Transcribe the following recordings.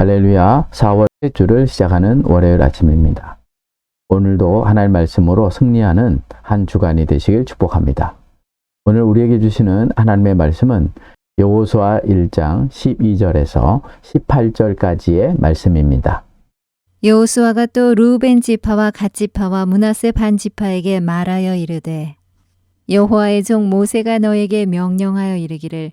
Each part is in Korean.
할렐루야 4월 셋 주를 시작하는 월요일 아침입니다. 오늘도 하나님 말씀으로 승리하는 한 주간이 되시길 축복합니다. 오늘 우리에게 주시는 하나님의 말씀은 여호수아 1장 12절에서 18절까지의 말씀입니다. 여호수아가 또 루벤 지파와 갓 지파와 문하세 반 지파에게 말하여 이르되 여호와의 종 모세가 너에게 명령하여 이르기를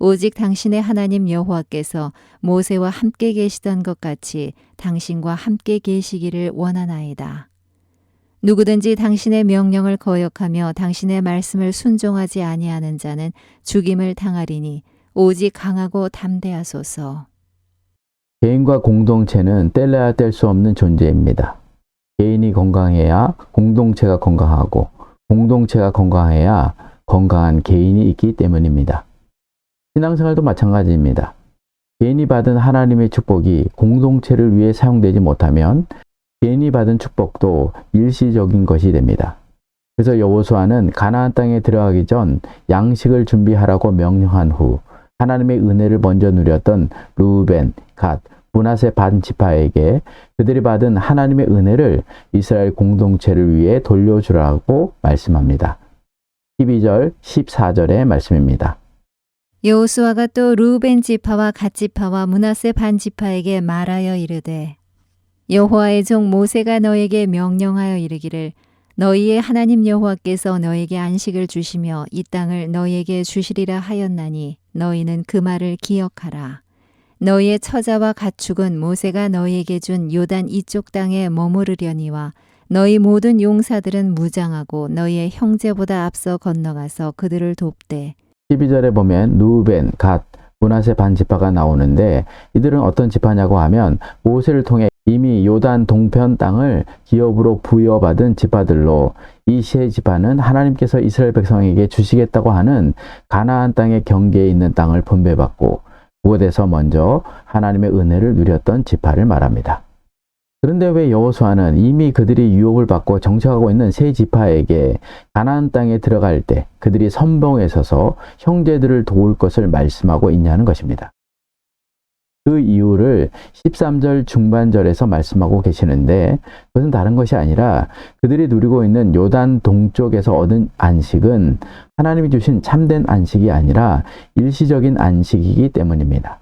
오직 당신의 하나님 여호와께서 모세와 함께 계시던 것 같이 당신과 함께 계시기를 원하나이다. 누구든지 당신의 명령을 거역하며 당신의 말씀을 순종하지 아니하는 자는 죽임을 당하리니 오직 강하고 담대하소서. 개인과 공동체는 뗄래야 뗄 수 없는 존재입니다. 개인이 건강해야 공동체가 건강하고 공동체가 건강해야 건강한 개인이 있기 때문입니다. 신앙생활도 마찬가지입니다. 개인이 받은 하나님의 축복이 공동체를 위해 사용되지 못하면 개인이 받은 축복도 일시적인 것이 됩니다. 그래서 여호수아는 가나안 땅에 들어가기 전 양식을 준비하라고 명령한 후 하나님의 은혜를 먼저 누렸던 루벤, 갓, 문하세 반 지파에게 그들이 받은 하나님의 은혜를 이스라엘 공동체를 위해 돌려주라고 말씀합니다. 12절, 14절의 말씀입니다. 여호수아가 또 루벤 지파와 갓 지파와 문하세 반 지파에게 말하여 이르되 여호와의 종 모세가 너에게 명령하여 이르기를 너희의 하나님 여호와께서 너에게 안식을 주시며 이 땅을 너희에게 주시리라 하였나니 너희는 그 말을 기억하라. 너희의 처자와 가축은 모세가 너희에게 준 요단 이쪽 땅에 머무르려니와 너희 모든 용사들은 무장하고 너희의 형제보다 앞서 건너가서 그들을 돕되 12절에 보면 누벤, 갓, 문하세 반 지파가 나오는데 이들은 어떤 지파냐고 하면 모세를 통해 이미 요단 동편 땅을 기업으로 부여받은 지파들로 이 세 지파는 하나님께서 이스라엘 백성에게 주시겠다고 하는 가나안 땅의 경계에 있는 땅을 분배받고 그곳에서 먼저 하나님의 은혜를 누렸던 지파를 말합니다. 그런데 왜 여호수아는 이미 그들이 유혹을 받고 정착하고 있는 세 지파에게 가나안 땅에 들어갈 때 그들이 선봉에 서서 형제들을 도울 것을 말씀하고 있냐는 것입니다. 그 이유를 13절 중반절에서 말씀하고 계시는데 그것은 다른 것이 아니라 그들이 누리고 있는 요단 동쪽에서 얻은 안식은 하나님이 주신 참된 안식이 아니라 일시적인 안식이기 때문입니다.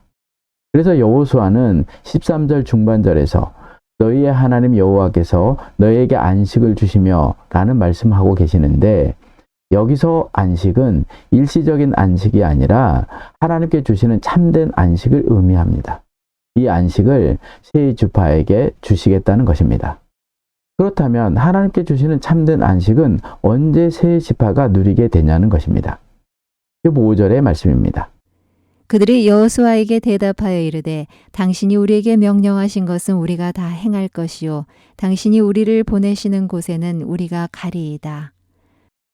그래서 여호수아는 13절 중반절에서 너희의 하나님 여호와께서 너희에게 안식을 주시며 라는 말씀하고 계시는데 여기서 안식은 일시적인 안식이 아니라 하나님께 주시는 참된 안식을 의미합니다. 이 안식을 세 주파에게 주시겠다는 것입니다. 그렇다면 하나님께 주시는 참된 안식은 언제 세 지파가 누리게 되냐는 것입니다. 15절의 말씀입니다. 그들이 여호수아에게 대답하여 이르되 당신이 우리에게 명령하신 것은 우리가 다 행할 것이요 당신이 우리를 보내시는 곳에는 우리가 가리이다.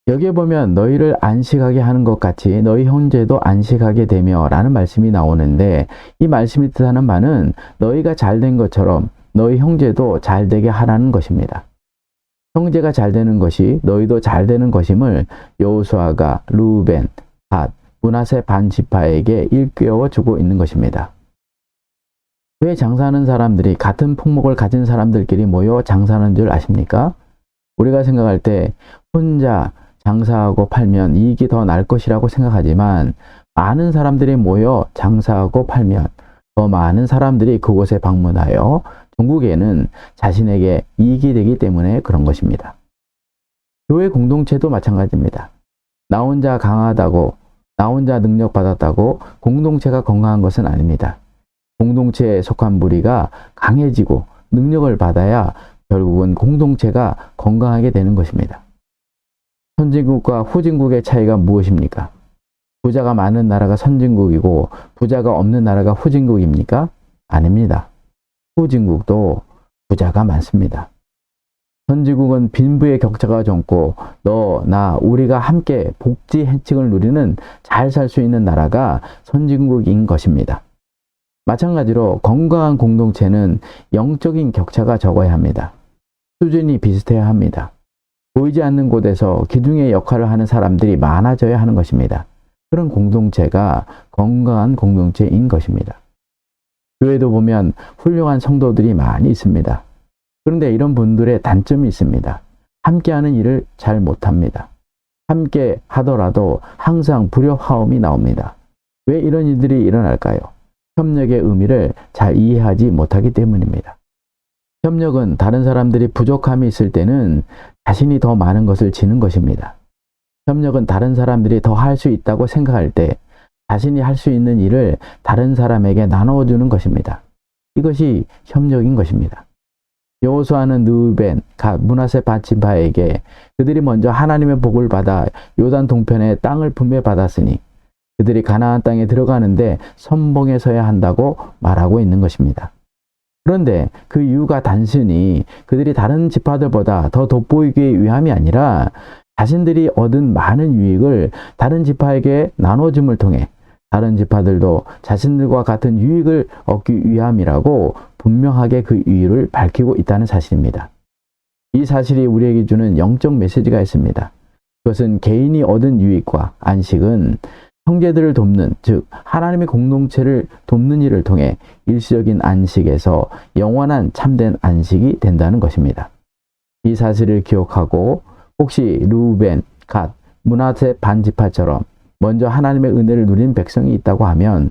여기에 보면 너희를 안식하게 하는 것 같이 너희 형제도 안식하게 되며 라는 말씀이 나오는데 이 말씀이 뜻하는 바는 너희가 잘 된 것처럼 너희 형제도 잘 되게 하라는 것입니다. 형제가 잘 되는 것이 너희도 잘 되는 것임을 여호수아가 루벤, 갓, 문하세 반 지파에게 일깨워 주고 있는 것입니다. 왜 장사하는 사람들이 같은 품목을 가진 사람들끼리 모여 장사하는 줄 아십니까? 우리가 생각할 때 혼자 장사하고 팔면 이익이 더 날 것이라고 생각하지만 많은 사람들이 모여 장사하고 팔면 더 많은 사람들이 그곳에 방문하여 중국에는 자신에게 이익이 되기 때문에 그런 것입니다. 교회 공동체도 마찬가지입니다. 나 혼자 강하다고, 나 혼자 능력 받았다고 공동체가 건강한 것은 아닙니다. 공동체에 속한 무리가 강해지고 능력을 받아야 결국은 공동체가 건강하게 되는 것입니다. 선진국과 후진국의 차이가 무엇입니까? 부자가 많은 나라가 선진국이고 부자가 없는 나라가 후진국입니까? 아닙니다. 후진국도 부자가 많습니다. 선진국은 빈부의 격차가 적고 너, 나, 우리가 함께 복지 혜택을 누리는 잘 살 수 있는 나라가 선진국인 것입니다. 마찬가지로 건강한 공동체는 영적인 격차가 적어야 합니다. 수준이 비슷해야 합니다. 보이지 않는 곳에서 기둥의 역할을 하는 사람들이 많아져야 하는 것입니다. 그런 공동체가 건강한 공동체인 것입니다. 교회도 보면 훌륭한 성도들이 많이 있습니다. 그런데 이런 분들의 단점이 있습니다. 함께하는 일을 잘 못합니다. 함께 하더라도 항상 불협화음이 나옵니다. 왜 이런 일들이 일어날까요? 협력의 의미를 잘 이해하지 못하기 때문입니다. 협력은 다른 사람들이 부족함이 있을 때는 자신이 더 많은 것을 지는 것입니다. 협력은 다른 사람들이 더 할 수 있다고 생각할 때 자신이 할 수 있는 일을 다른 사람에게 나눠주는 것입니다. 이것이 협력인 것입니다. 여호수아는 느벤, 갓, 문하세 바친바에게 그들이 먼저 하나님의 복을 받아 요단 동편의 땅을 분배 받았으니 그들이 가나안 땅에 들어가는데 선봉에 서야 한다고 말하고 있는 것입니다. 그런데 그 이유가 단순히 그들이 다른 지파들보다 더 돋보이기 위함이 아니라 자신들이 얻은 많은 유익을 다른 지파에게 나눠줌을 통해 다른 지파들도 자신들과 같은 유익을 얻기 위함이라고 분명하게 그 이유를 밝히고 있다는 사실입니다. 이 사실이 우리에게 주는 영적 메시지가 있습니다. 그것은 개인이 얻은 유익과 안식은 형제들을 돕는, 즉, 하나님의 공동체를 돕는 일을 통해 일시적인 안식에서 영원한 참된 안식이 된다는 것입니다. 이 사실을 기억하고 혹시 루벤, 갓, 문하세 반지파처럼 먼저 하나님의 은혜를 누린 백성이 있다고 하면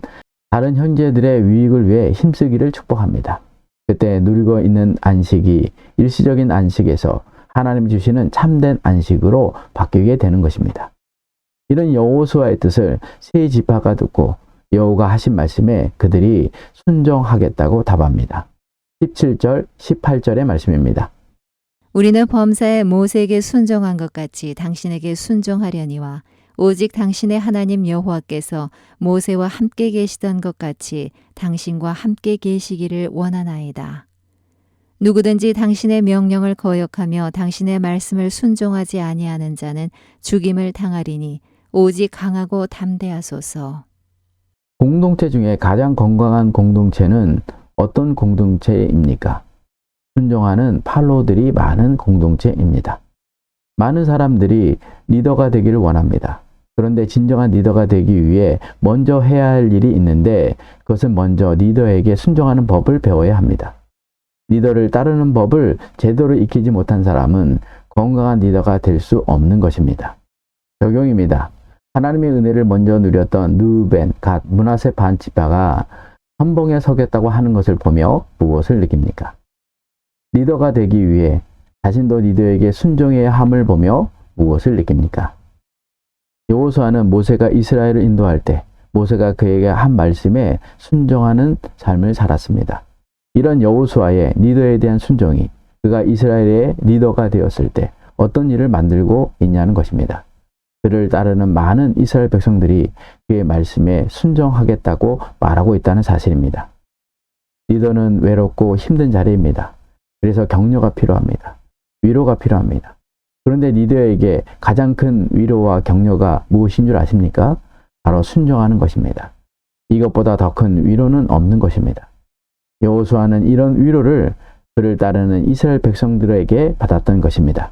다른 형제들의 유익을 위해 힘쓰기를 축복합니다. 그때 누리고 있는 안식이 일시적인 안식에서 하나님이 주시는 참된 안식으로 바뀌게 되는 것입니다. 이런 여호수아의 뜻을 세 지파가 듣고 여호가 하신 말씀에 그들이 순종하겠다고 답합니다. 17절, 18절의 말씀입니다. 우리는 범사에 모세에게 순종한 것 같이 당신에게 순종하려니와 오직 당신의 하나님 여호와께서 모세와 함께 계시던 것 같이 당신과 함께 계시기를 원하나이다. 누구든지 당신의 명령을 거역하며 당신의 말씀을 순종하지 아니하는 자는 죽임을 당하리니 오직 강하고 담대하소서. 공동체 중에 가장 건강한 공동체는 어떤 공동체입니까? 순종하는 팔로들이 많은 공동체입니다. 많은 사람들이 리더가 되기를 원합니다. 그런데 진정한 리더가 되기 위해 먼저 해야 할 일이 있는데 그것은 먼저 리더에게 순종하는 법을 배워야 합니다. 리더를 따르는 법을 제대로 익히지 못한 사람은 건강한 리더가 될 수 없는 것입니다. 적용입니다. 하나님의 은혜를 먼저 누렸던 느벤, 갓, 문하세 반지파가 선봉에 서겠다고 하는 것을 보며 무엇을 느낍니까? 리더가 되기 위해 자신도 리더에게 순종해야 함을 보며 무엇을 느낍니까? 여호수아는 모세가 이스라엘을 인도할 때 모세가 그에게 한 말씀에 순종하는 삶을 살았습니다. 이런 여호수아의 리더에 대한 순종이 그가 이스라엘의 리더가 되었을 때 어떤 일을 만들고 있냐는 것입니다. 그를 따르는 많은 이스라엘 백성들이 그의 말씀에 순종하겠다고 말하고 있다는 사실입니다. 리더는 외롭고 힘든 자리입니다. 그래서 격려가 필요합니다. 위로가 필요합니다. 그런데 리더에게 가장 큰 위로와 격려가 무엇인 줄 아십니까? 바로 순종하는 것입니다. 이것보다 더 큰 위로는 없는 것입니다. 여호수아는 이런 위로를 그를 따르는 이스라엘 백성들에게 받았던 것입니다.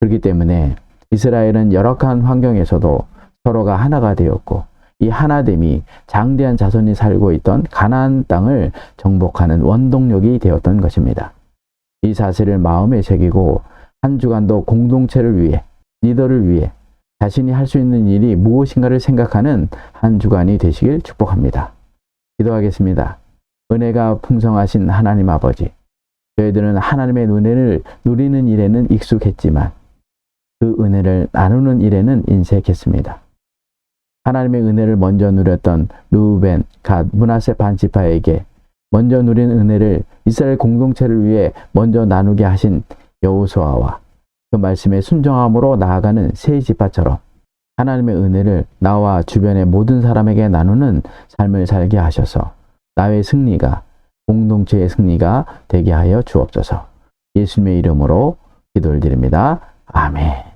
그렇기 때문에 이스라엘은 열악한 환경에서도 서로가 하나가 되었고 이 하나됨이 장대한 자손이 살고 있던 가나안 땅을 정복하는 원동력이 되었던 것입니다. 이 사실을 마음에 새기고 한 주간도 공동체를 위해 리더를 위해 자신이 할 수 있는 일이 무엇인가를 생각하는 한 주간이 되시길 축복합니다. 기도하겠습니다. 은혜가 풍성하신 하나님 아버지, 저희들은 하나님의 은혜를 누리는 일에는 익숙했지만 그 은혜를 나누는 일에는 인색했습니다. 하나님의 은혜를 먼저 누렸던 루벤, 갓, 문하세 반지파에게 먼저 누린 은혜를 이스라엘 공동체를 위해 먼저 나누게 하신 여호수아와 그 말씀에 순종함으로 나아가는 세 지파처럼 하나님의 은혜를 나와 주변의 모든 사람에게 나누는 삶을 살게 하셔서 나의 승리가 공동체의 승리가 되게 하여 주옵소서. 예수님의 이름으로 기도를 드립니다. 아멘.